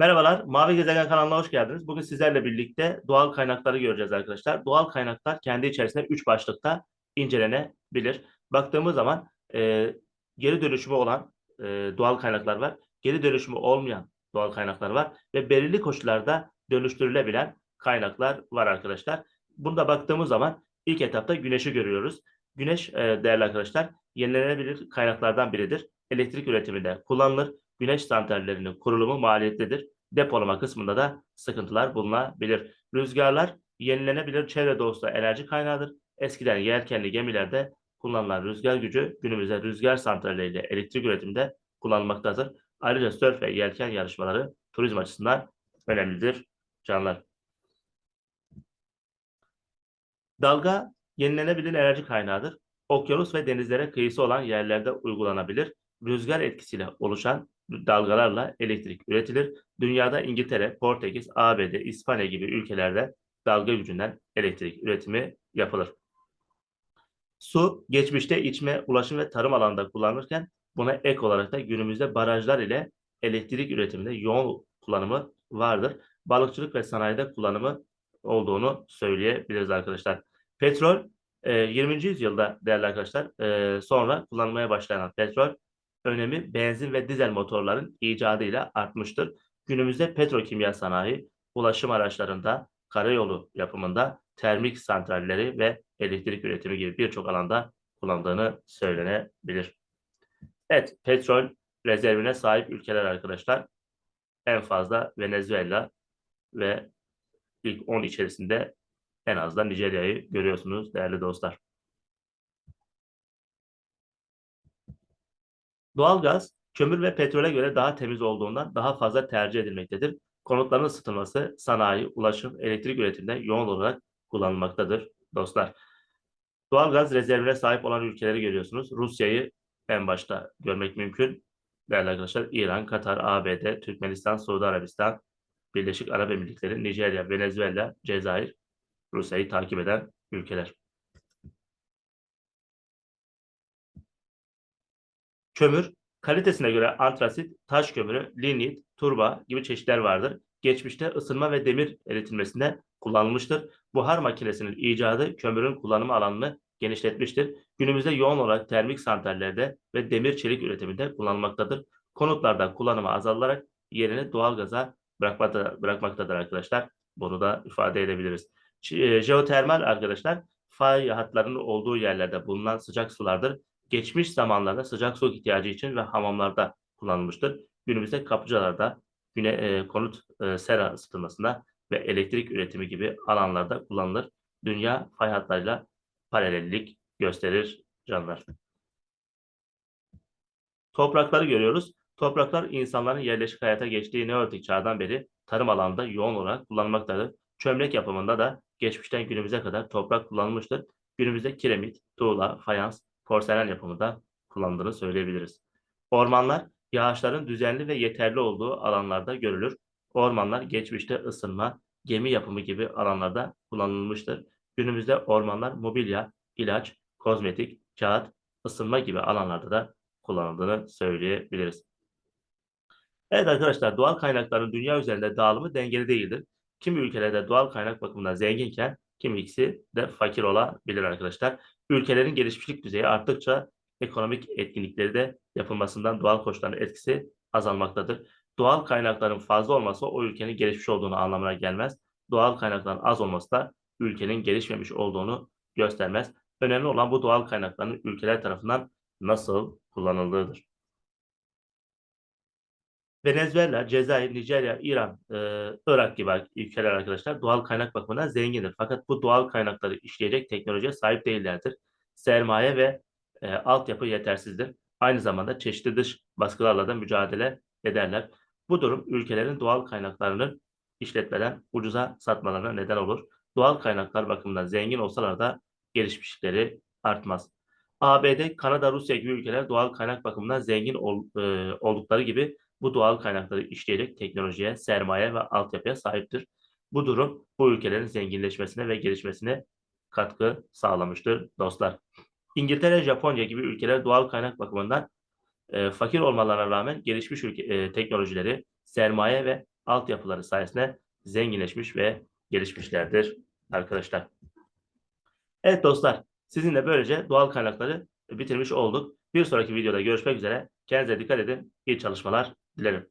Merhabalar, Mavi Gezegen kanalına hoş geldiniz. Bugün sizlerle birlikte doğal kaynakları göreceğiz arkadaşlar. Doğal kaynaklar kendi içerisinde 3 başlıkta incelenebilir. Baktığımız zaman e, geri dönüşümü olan e, doğal kaynaklar var, geri dönüşümü olmayan doğal kaynaklar var ve belirli koşullarda dönüştürülebilen kaynaklar var arkadaşlar. Bunda baktığımız zaman ilk etapta güneşi görüyoruz. Güneş e, değerli arkadaşlar yenilenebilir kaynaklardan biridir. Elektrik üretiminde kullanılır güneş santrallerinin kurulumu maliyetlidir. Depolama kısmında da sıkıntılar bulunabilir. Rüzgarlar yenilenebilir çevre dostu enerji kaynağıdır. Eskiden yelkenli gemilerde kullanılan rüzgar gücü günümüzde rüzgar santralleriyle elektrik üretiminde kullanılmaktadır. Ayrıca sörf ve yelken yarışmaları turizm açısından önemlidir canlar. Dalga yenilenebilir enerji kaynağıdır. Okyanus ve denizlere kıyısı olan yerlerde uygulanabilir. Rüzgar etkisiyle oluşan dalgalarla elektrik üretilir. Dünyada İngiltere, Portekiz, ABD, İspanya gibi ülkelerde dalga gücünden elektrik üretimi yapılır. Su geçmişte içme, ulaşım ve tarım alanında kullanılırken buna ek olarak da günümüzde barajlar ile elektrik üretiminde yoğun kullanımı vardır. Balıkçılık ve sanayide kullanımı olduğunu söyleyebiliriz arkadaşlar. Petrol 20. E, yüzyılda değerli arkadaşlar e, sonra kullanmaya başlanan petrol önemi benzin ve dizel motorların icadıyla artmıştır. Günümüzde petrokimya sanayi, ulaşım araçlarında, karayolu yapımında, termik santralleri ve elektrik üretimi gibi birçok alanda kullandığını söylenebilir. Evet, petrol rezervine sahip ülkeler arkadaşlar en fazla Venezuela ve ilk 10 içerisinde en az da Nijerya'yı görüyorsunuz değerli dostlar. Doğalgaz, kömür ve petrole göre daha temiz olduğundan daha fazla tercih edilmektedir. Konutların ısıtılması, sanayi, ulaşım, elektrik üretiminde yoğun olarak kullanılmaktadır dostlar. Doğalgaz rezervine sahip olan ülkeleri görüyorsunuz. Rusya'yı en başta görmek mümkün. Değerli arkadaşlar İran, Katar, ABD, Türkmenistan, Suudi Arabistan, Birleşik Arap Emirlikleri, Nijerya, Venezuela, Cezayir, Rusya'yı takip eden ülkeler. Kömür, kalitesine göre antrasit, taş kömürü, lignit, turba gibi çeşitler vardır. Geçmişte ısınma ve demir eritilmesinde kullanılmıştır. Buhar makinesinin icadı kömürün kullanımı alanını genişletmiştir. Günümüzde yoğun olarak termik santrallerde ve demir çelik üretiminde kullanılmaktadır. Konutlarda kullanımı azalarak yerini doğal gaza bırakmakta, bırakmaktadır arkadaşlar. Bunu da ifade edebiliriz. E, jeotermal arkadaşlar fay hatlarının olduğu yerlerde bulunan sıcak sulardır geçmiş zamanlarda sıcak su ihtiyacı için ve hamamlarda kullanılmıştır. Günümüzde kapıcılarda, güne, e, konut e, sera ısıtılmasında ve elektrik üretimi gibi alanlarda kullanılır. Dünya fay hatlarıyla paralellik gösterir canlar. Toprakları görüyoruz. Topraklar insanların yerleşik hayata geçtiği Neolitik çağdan beri tarım alanında yoğun olarak kullanılmaktadır. Çömlek yapımında da geçmişten günümüze kadar toprak kullanılmıştır. Günümüzde kiremit, tuğla, fayans, porselen yapımında kullanıldığını söyleyebiliriz. Ormanlar yağışların düzenli ve yeterli olduğu alanlarda görülür. Ormanlar geçmişte ısınma, gemi yapımı gibi alanlarda kullanılmıştır. Günümüzde ormanlar mobilya, ilaç, kozmetik, kağıt, ısınma gibi alanlarda da kullanıldığını söyleyebiliriz. Evet arkadaşlar doğal kaynakların dünya üzerinde dağılımı dengeli değildir. Kimi ülkelerde doğal kaynak bakımından zenginken kimisi de fakir olabilir arkadaşlar. Ülkelerin gelişmişlik düzeyi arttıkça ekonomik etkinlikleri de yapılmasından doğal koşulların etkisi azalmaktadır. Doğal kaynakların fazla olması o ülkenin gelişmiş olduğunu anlamına gelmez. Doğal kaynakların az olması da ülkenin gelişmemiş olduğunu göstermez. Önemli olan bu doğal kaynakların ülkeler tarafından nasıl kullanıldığıdır. Venezuela, Cezayir, Nijerya, İran, e, Irak gibi ülkeler arkadaşlar doğal kaynak bakımından zengindir. Fakat bu doğal kaynakları işleyecek teknolojiye sahip değillerdir. Sermaye ve e, altyapı yetersizdir. Aynı zamanda çeşitli dış baskılarla da mücadele ederler. Bu durum ülkelerin doğal kaynaklarını işletmeden ucuza satmalarına neden olur. Doğal kaynaklar bakımından zengin olsalar da gelişmişlikleri artmaz. ABD, Kanada, Rusya gibi ülkeler doğal kaynak bakımından zengin ol, e, oldukları gibi bu doğal kaynakları işleyecek teknolojiye, sermaye ve altyapıya sahiptir. Bu durum bu ülkelerin zenginleşmesine ve gelişmesine katkı sağlamıştır dostlar. İngiltere, Japonya gibi ülkeler doğal kaynak bakımından e, fakir olmalarına rağmen gelişmiş ülke, e, teknolojileri, sermaye ve altyapıları sayesinde zenginleşmiş ve gelişmişlerdir arkadaşlar. Evet dostlar, sizinle böylece doğal kaynakları bitirmiş olduk. Bir sonraki videoda görüşmek üzere. Kendinize dikkat edin. İyi çalışmalar Later.